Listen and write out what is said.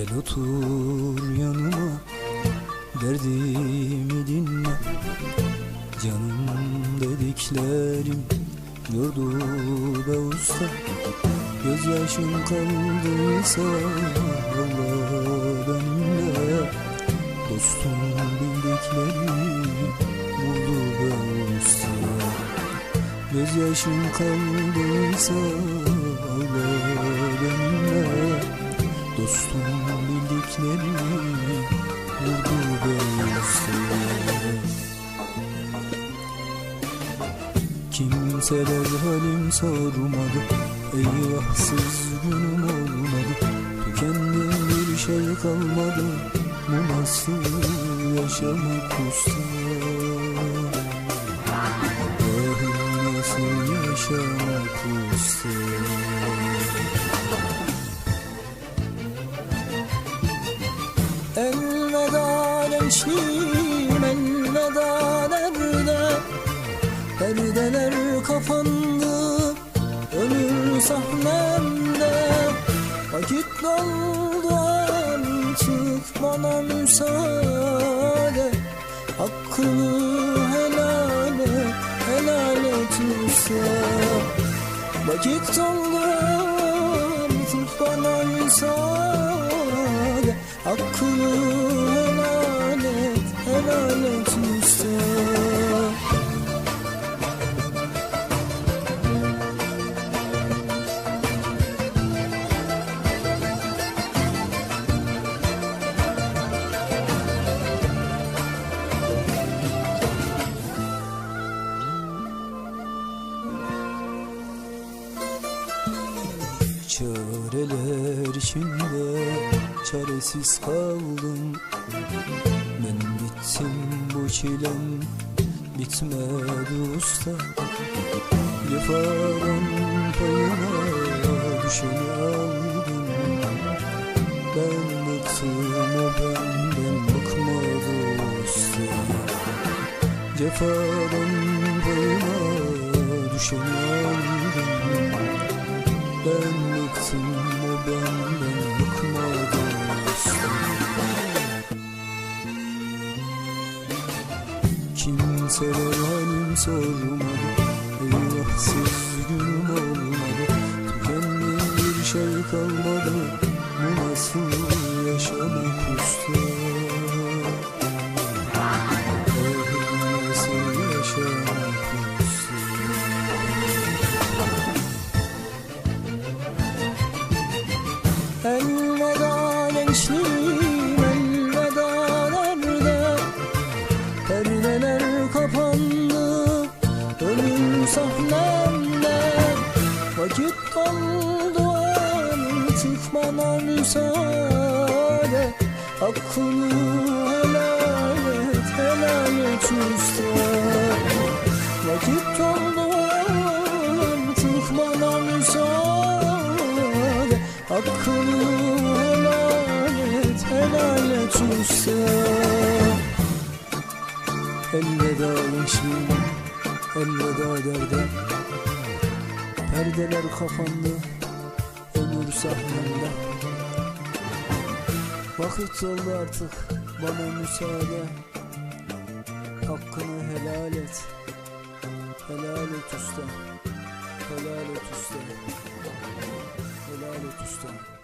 otur yanıma Derdimi dinle. Canım dediklerim Yordu be usta. Gözyaşın kaldıysa Allah benimle. Dostum bildiklerim Vurdu be usta. Gözyaşın kaldıysa bildikleri vurdu Kimseler halim sormadı Eyvahsız günüm olmadı. Tükendi bir şey kalmadı Bu nasıl yaşamak usta Elveda gençliğim elveda nerede Perdeler kapandı Ölür sahnemde. Vakit doldu artık bana müsaade. Hakkını helal et, helal et usta Vakit doldu artık bana müsaade Hakkını helal et, helal et usta Çareler içinde çaresiz kaldım Ben bittim bu çilem bitmedi usta. Vefadan payına düşeni aldım. Ben bıktım o benden bıkmadı usta. Cefadan payına düşeni Kimseler halim sormadı. Eyvahsız günüm olmadı. Tükendi bir şey kalmadı. Bu nasıl yaşamak usta Nasıl yaşamak usta Elveda kapandı. Ölüm sahnemde Vakit doldu artık bana müsaade. Hakkını helal et helal et usta. Vakit doldu artık bana müsaade. Hakkını helal et helal et usta Elveda gençliğim elveda derde. Perdeler kapandı ömür sahnemde Vakit oldu artık bana müsaade. Hakkını helal et. Helal et usta. Helal et usta. Helal et usta